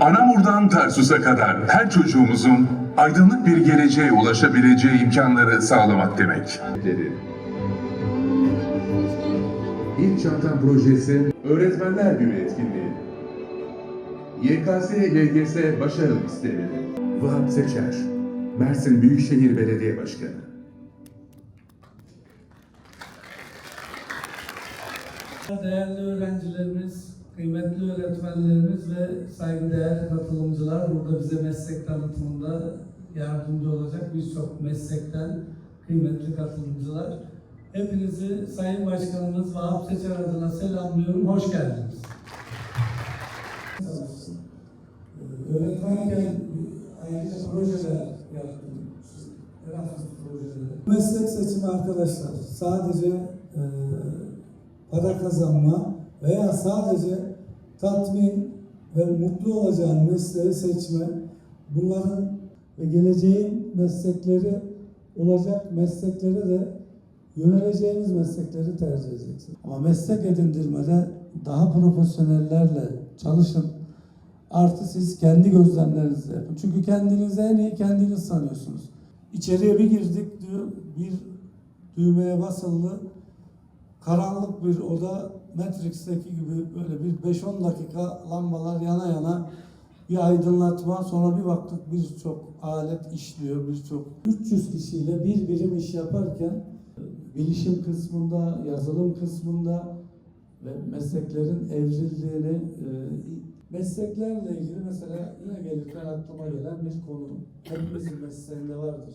Anamur'dan Tarsus'a kadar her çocuğumuzun aydınlık bir geleceğe ulaşabileceği imkanları sağlamak demek. İlk Çantam Projesi Öğretmenler Günü etkinliği. YKS LGS Başarı Listeleri. Vahap Seçer, Mersin Büyükşehir Belediye Başkanı. Değerli öğrencilerimiz, kıymetli öğretmenlerimiz ve saygıdeğer katılımcılar burada bize meslek tanıtımında yardımcı olacak birçok meslekten kıymetli katılımcılar. Hepinizi Sayın Başkanımız Vahap Seçer adına selamlıyorum. Hoş geldiniz. Ee, Öğretmenken ayrıca projeler yaptım. Erasmus projeleri. Meslek seçimi arkadaşlar sadece e, para kazanma veya sadece tatmin ve mutlu olacağın mesleği seçme, bunların ve geleceğin meslekleri olacak mesleklere de yöneleceğiniz meslekleri tercih edeceksiniz. Ama meslek edindirmede daha profesyonellerle çalışın. Artı siz kendi gözlemlerinizi yapın. Çünkü kendinizi en iyi kendiniz sanıyorsunuz. İçeriye bir girdik bir düğmeye basıldı. Karanlık bir oda Matrix'teki gibi böyle bir 5-10 dakika lambalar yana yana bir aydınlatma sonra bir baktık birçok alet işliyor birçok 300 kişiyle bir birim iş yaparken bilişim kısmında, yazılım kısmında ve mesleklerin evrildiğini e, mesleklerle ilgili mesela yine gelirken aklıma gelen bir konu hepimizin mesleğinde vardır.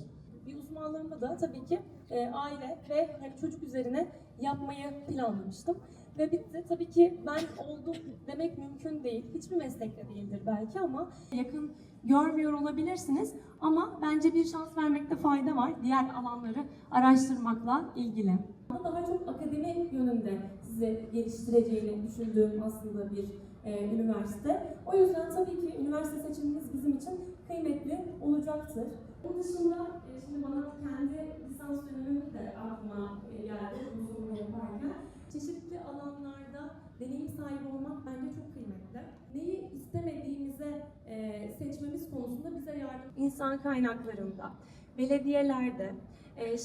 Uzmanlığımı da tabii ki e, aile ve hani çocuk üzerine yapmayı planlamıştım. Ve bitti. Tabii ki ben oldum demek mümkün değil. Hiçbir meslekte değildir belki ama yakın görmüyor olabilirsiniz. Ama bence bir şans vermekte fayda var. Diğer alanları araştırmakla ilgili. Daha çok akademi yönünde sizi geliştireceğini düşündüğüm aslında bir e, üniversite. O yüzden tabii ki üniversite seçiminiz bizim için kıymetli olacaktır. Onun dışında e, şimdi bana kendi lisans dönemim de aklıma e, geldi soruyu yaparken. Çeşitli alanlarda deneyim sahibi olmak bence çok kıymetli. Neyi istemediğimize e, seçmemiz konusunda bize yardım. İnsan kaynaklarında, belediyelerde.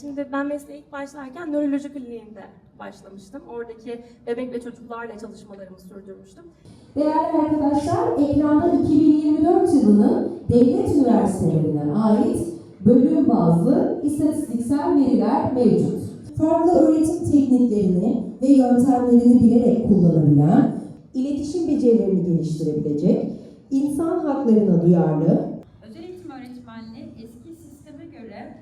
Şimdi ben mesleğe ilk başlarken nöroloji kliniğinde başlamıştım. Oradaki bebek ve çocuklarla çalışmalarımı sürdürmüştüm. Değerli arkadaşlar, ekranda 2024 yılının devlet üniversitelerine ait bölüm bazlı istatistiksel veriler mevcut. Farklı öğretim tekniklerini ve yöntemlerini bilerek kullanabilen, iletişim becerilerini geliştirebilecek, insan haklarına duyarlı, Özel eğitim öğretmenliği eski sisteme göre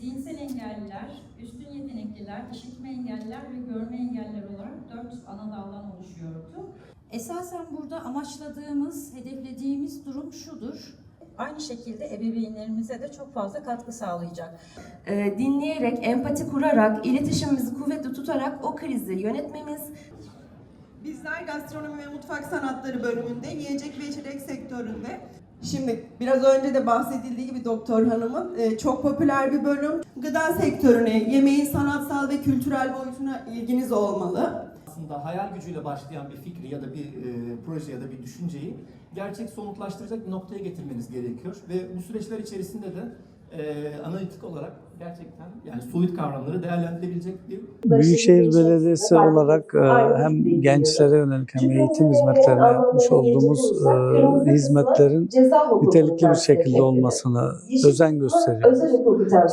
zihinsel engelliler, üstün yetenekliler, işitme engelliler ve görme engelliler olarak dört ana daldan oluşuyordu. Esasen burada amaçladığımız, hedeflediğimiz durum şudur. Aynı şekilde ebeveynlerimize de çok fazla katkı sağlayacak. e, dinleyerek, empati kurarak, iletişimimizi kuvvetli tutarak o krizi yönetmemiz, Bizler gastronomi ve mutfak sanatları bölümünde yiyecek ve içecek sektöründe Şimdi biraz önce de bahsedildiği gibi doktor hanımın e, çok popüler bir bölüm. Gıda sektörüne, yemeğin sanatsal ve kültürel boyutuna ilginiz olmalı. Aslında hayal gücüyle başlayan bir fikri ya da bir e, proje ya da bir düşünceyi gerçek somutlaştıracak bir noktaya getirmeniz gerekiyor. Ve bu süreçler içerisinde de e, analitik olarak gerçekten. Yani soyut kavramları değerlendirebilecek bir Büyükşehir Belediyesi olarak e, hem gençlere yönelik hem eğitim hizmetlerine yapmış olduğumuz e, hizmetlerin nitelikli bir şekilde olmasını özen gösteriyoruz.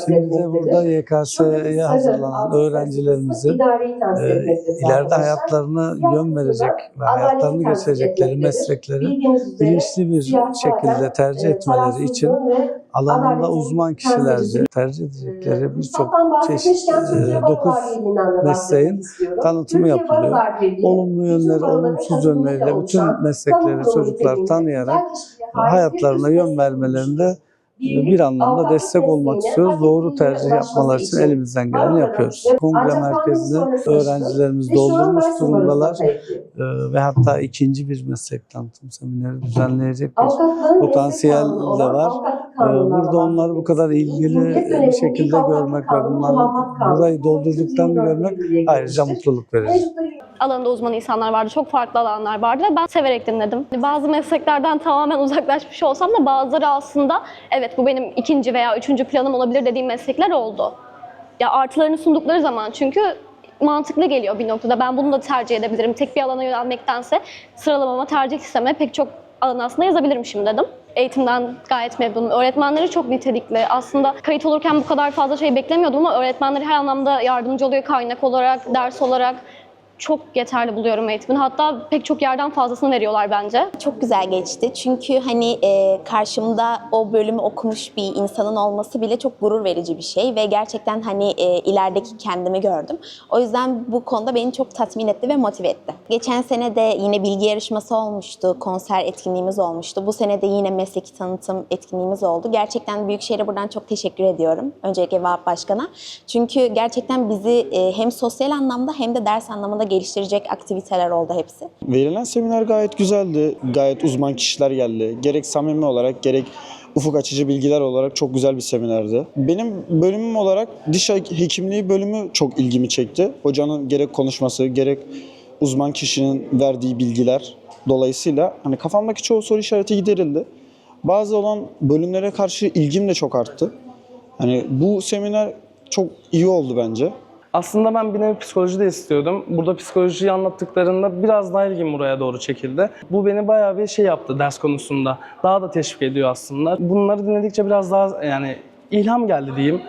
Şimdi de burada YKS'ye hazırlanan öğrencilerimizi e, ileride hayatlarına yön verecek ve hayatlarını geçirecekleri meslekleri bilinçli bir şekilde tercih etmeleri için alanında uzman kişilerce tercih edecekleri birçok çeşit e, dokuz mesleğin tanıtımı yapılıyor. Olumlu yönleri, olumsuz yönleriyle bütün meslekleri çocuklar tanıyarak hayatlarına yön vermelerinde bir anlamda destek olmak istiyoruz. Doğru tercih yapmalar için elimizden geleni yapıyoruz. Kongre merkezini öğrencilerimiz doldurmuş durumdalar Ee, ve hatta ikinci bir meslek tanıtım semineri düzenleyecek bir potansiyel de var. Burada onları bu kadar ilgili bir şekilde görmek ve bunların burayı doldurduklarını görmek ayrıca mutluluk verici. alanında uzman insanlar vardı. Çok farklı alanlar vardı ve ben severek dinledim. Bazı mesleklerden tamamen uzaklaşmış olsam da bazıları aslında evet bu benim ikinci veya üçüncü planım olabilir dediğim meslekler oldu. Ya artılarını sundukları zaman çünkü mantıklı geliyor bir noktada. Ben bunu da tercih edebilirim. Tek bir alana yönelmektense sıralamama tercih sisteme pek çok alan aslında yazabilirmişim dedim. Eğitimden gayet memnunum. Öğretmenleri çok nitelikli. Aslında kayıt olurken bu kadar fazla şey beklemiyordum ama öğretmenleri her anlamda yardımcı oluyor kaynak olarak, ders olarak. Çok yeterli buluyorum eğitimin. Hatta pek çok yerden fazlasını veriyorlar bence. Çok güzel geçti. Çünkü hani e, karşımda o bölümü okumuş bir insanın olması bile çok gurur verici bir şey ve gerçekten hani e, ilerideki kendimi gördüm. O yüzden bu konuda beni çok tatmin etti ve motive etti. Geçen sene de yine bilgi yarışması olmuştu, konser etkinliğimiz olmuştu. Bu sene de yine mesleki tanıtım etkinliğimiz oldu. Gerçekten Büyükşehir'e buradan çok teşekkür ediyorum. Öncelikle VAP Başkan'a. Çünkü gerçekten bizi e, hem sosyal anlamda hem de ders anlamında geliştirecek aktiviteler oldu hepsi. Verilen seminer gayet güzeldi. Gayet uzman kişiler geldi. Gerek samimi olarak gerek ufuk açıcı bilgiler olarak çok güzel bir seminerdi. Benim bölümüm olarak diş hekimliği bölümü çok ilgimi çekti. Hocanın gerek konuşması gerek uzman kişinin verdiği bilgiler dolayısıyla hani kafamdaki çoğu soru işareti giderildi. Bazı olan bölümlere karşı ilgim de çok arttı. Hani bu seminer çok iyi oldu bence. Aslında ben bir nevi psikoloji de istiyordum. Burada psikolojiyi anlattıklarında biraz daha ilgim buraya doğru çekildi. Bu beni bayağı bir şey yaptı ders konusunda. Daha da teşvik ediyor aslında. Bunları dinledikçe biraz daha yani ilham geldi diyeyim.